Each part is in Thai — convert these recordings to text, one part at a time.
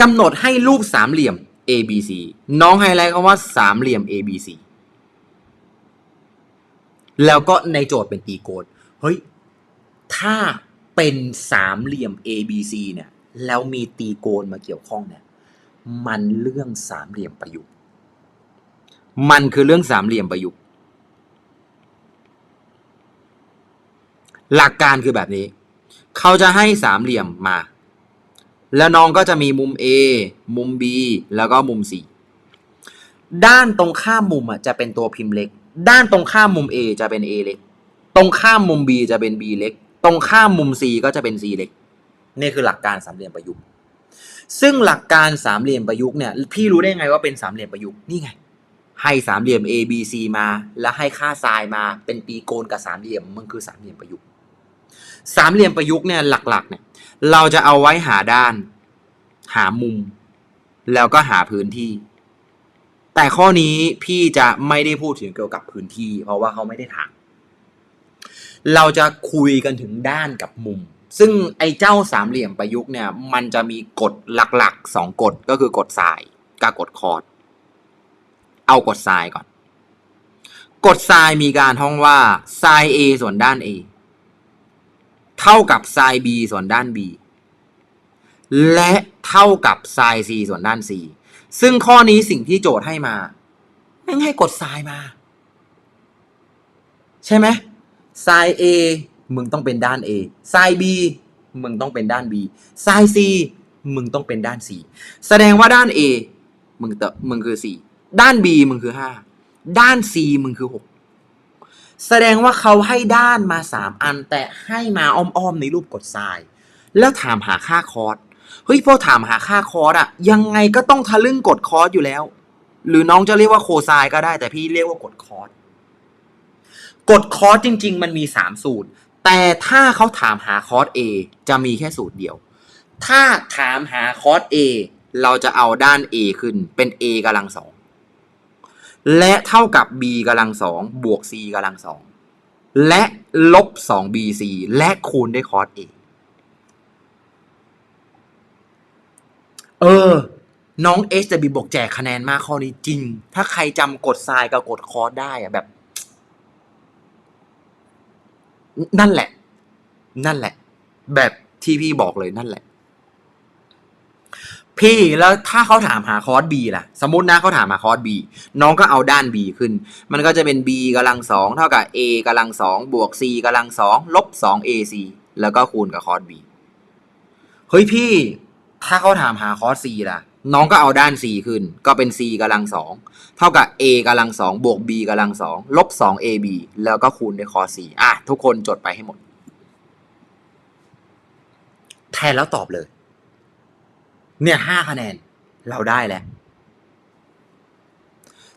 กำหนดให้รูปสามเหลี่ยม ABC น้องไฮไลท์คำว่าสามเหลี่ยม ABC แล้วก็ในโจทย์เป็นตีโกณเฮ้ย ถ้าเป็นสามเหลี่ยม ABC เนี่ย แล้วมีตีโกณมาเกี่ยวข้องเนี่ย มันเรื่องสามเหลี่ยมประยุกต์ มันคือเรื่องสามเหลี่ยมประยุกต์ หลักการคือแบบนี้ เขาจะให้สามเหลี่ยมมา แล้วน้องก็จะมีมุม A มุม B แล้วก็มุม C ด้านตรงข้ามมุมอะจะเป็นตัวพิมพ์เล็ก ด้านตรงข้ามมุม A จะเป็น A เล็ก ตรงข้ามมุม B จะเป็น B เล็ก ตรงข้ามมุม C ก็จะเป็น C เล็ก นี่คือหลักการสามเหลี่ยมประยุกต์ ซึ่งหลักการสามเหลี่ยมประยุกต์เนี่ย พี่รู้ได้ไงว่าเป็นสามเหลี่ยมประยุกต์ นี่ไง ให้สามเหลี่ยม A B C มา แล้วให้ค่าไซน์มา เป็นตีโกณกับสามเหลี่ยม มันคือสามเหลี่ยมประยุกต์ สามเหลี่ยมประยุกต์เนี่ยหลักๆเนี่ย เราจะเอาไว้หาด้าน หามุม แล้วก็หาพื้นที่ แต่ข้อนี้พี่จะไม่ได้พูดถึงเกี่ยวกับพื้นที่ เพราะว่าเขาไม่ได้ถามเราจะคุยกันถึงด้านกับมุม ซึ่งไอ้เจ้าสามเหลี่ยมประยุกต์เนี่ย มันจะมีกฎหลักๆสองกฎก็คือกฎไซน์กับกฎคอร์ดเอากฎไซน์ก่อน กฎไซน์มีการท่องว่าไซน์ A ส่วนด้าน A เท่ากับไซน์ B ส่วนด้าน B และเท่ากับไซน์ C ส่วนด้าน C ซึ่งข้อนี้สิ่งที่โจทย์ให้มาแม่งให้กดไซน์มา ใช่ไหมไซน์ A มึงต้องเป็นด้าน A ไซน์ B มึงต้องเป็นด้าน B ไซน์ C มึงต้องเป็นด้าน C แสดงว่าด้าน A มึงเตมึงคือ 4 ด้าน B มึงคือ 5 ด้าน C มึงคือ 6 แสดงว่าเขาให้ด้านมา 3 อัน แต่ให้มาอ้อมๆในรูปกดทราย แล้วถามหาค่าคอร์สเฮ้ยพอถามหาค่าคอร์สอะยังไงก็ต้องทะลึ่งกดคอร์สอยู่แล้ว หรือน้องจะเรียกว่าโคไซน์ก็ได้ แต่พี่เรียกว่ากดคอร์สกดคอร์สจริง ๆ มันมี 3 สูตร แต่ถ้าเขาถามหาคอร์ส A จะมีแค่สูตรเดียว ถ้าถามหาคอร์ส A เราจะเอาด้าน A ขึ้นเป็น A กำลังสอง และเท่ากับ b กำลังสองบวก c กำลังสองและลบ 2bc และคูณด้วยคอส a เออ น้อง h จะบีบอกแจกคะแนนมากข้อนี้จริง ถ้าใครจำกดทรายกับกดคอสได้อะแบบ นั่นแหละ นั่นแหละ แบบที่พี่บอกเลยนั่นแหละ พี่แล้วถ้าเขาถามหาคอร์ส B ล่ะ สมมตินะเขาถามหาคอร์ส B น้องก็เอาด้าน B ขึ้น มันก็จะเป็น B กำลังสองเท่ากับ A กำลังสองบวก C กำลังสองลบสอง AC แล้วก็คูณกับคอร์ส B เฮ้ยพี่ ถ้าเขาถามหาคอร์ส C ล่ะ น้องก็เอาด้าน C ขึ้น ก็เป็น C กำลังสองเท่ากับ A กำลังสองบวก B กำลังสองลบสอง AB แล้วก็คูณด้วยคอร์ส C อะทุกคนจดไปให้หมด แทนแล้วตอบเลย เนี่ยห้าคะแนน เราได้แล้ว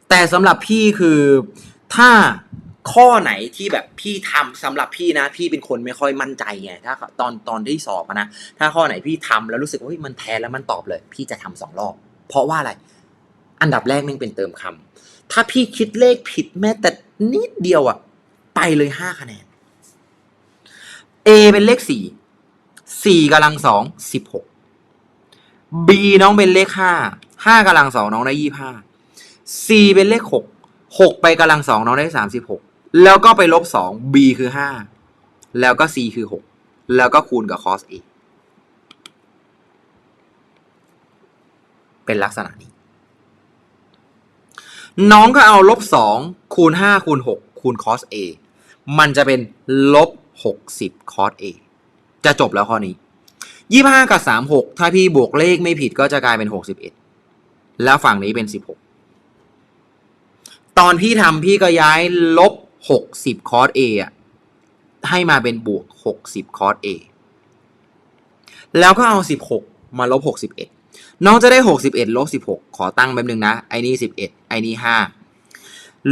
แต่สำหรับพี่คือถ้าข้อไหนที่แบบพี่ทำสำหรับพี่นะ พี่เป็นคนไม่ค่อยมั่นใจไงถ้าตอนตอนที่สอบนะ ถ้าข้อไหนพี่ทำแล้วรู้สึกว่ามันแทนแล้วมันตอบเลย พี่จะทำสองรอบ เพราะว่าอะไร อันดับแรกม่งเป็นเติมคำถ้าพี่คิดเลขผิดแม้แต่นิดเดียวอะไปเลยห้าคะแนน A เป็นเลขสี่สี่กำลังสองสิบหก B น้องเป็นเลขห้าห้ากำลังสองน้องได้ยี่ห้า C เป็นเลขหกหกไปกำลังสองน้องได้สามสิบหกแล้วก็ไปลบสอง B คือห้าแล้วก็ C คือหกแล้วก็คูณกับ cos A เป็นลักษณะนี้ น้องก็เอาลบสองคูณห้าคูณหกคูณ cos A มันจะเป็นลบหกสิบ cos A จะจบแล้วข้อนี้ ยี่ห้ากับสามหกถ้าพี่บวกเลขไม่ผิดก็จะกลายเป็นหกสิบเอ็ดแล้วฝั่งนี้เป็นสิบหกตอนพี่ทำพี่ก็ย้ายลบหกสิบคอร์สเอะให้มาเป็นบวกหกสิบคอร์สเอแล้วก็เอาสิบหกมาลบหกสิบเอ็ดน้องจะได้หกสิบเอ็ดลบสิบหกขอตั้งแป๊บนึงนะ ไอ้นี่สิบเอ็ดไอ้นี่ห้า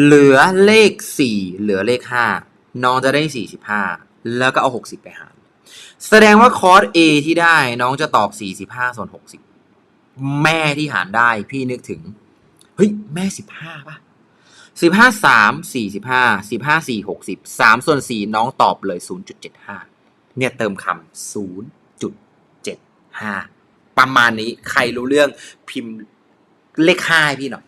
เหลือเลขสี่เหลือเลขห้าน้องจะได้สี่สิบห้าแล้วก็เอาหกสิบไปหาร แสดงว่าคอร์ส A ที่ได้น้องจะตอบ 45 ส่วน 60 แม่ที่หารได้พี่นึกถึง เฮ้ย แม่ 15ป่ะ 15 3 45 15 4 60 3 ส่วน 4 น้องตอบเลย 0.75 เนี่ยเติมคำ0.75 ประมาณนี้ใครรู้เรื่องพิมพ์เลขห้าให้พี่หน่อย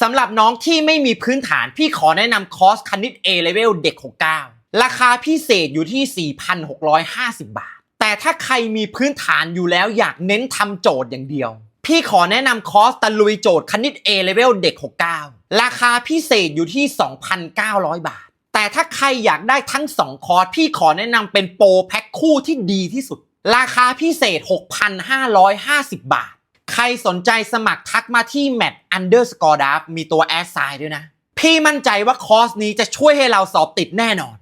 สำหรับน้องที่ไม่มีพื้นฐานพี่ขอแนะนำคอร์สคณิต A Level เด็ก 69 ราคาพิเศษอยู่ที่ 4,650 บาท แต่ถ้าใครมีพื้นฐานอยู่แล้วอยากเน้นทำโจทย์อย่างเดียว พี่ขอแนะนำคอร์สตะลุยโจทย์คณิต A Level เด็ก 69 ราคาพิเศษอยู่ที่ 2,900 บาท แต่ถ้าใครอยากได้ทั้ง 2 คอร์ส พี่ขอแนะนำเป็นโปรแพ็คคู่ที่ดีที่สุด ราคาพิเศษ 6,550 บาท ใครสนใจสมัครทักมาที่ mat underscore d a f มีตัวแอดไซน์ด้วยนะ พี่มั่นใจว่าคอร์สนี้จะช่วยให้เราสอบติดแน่นอน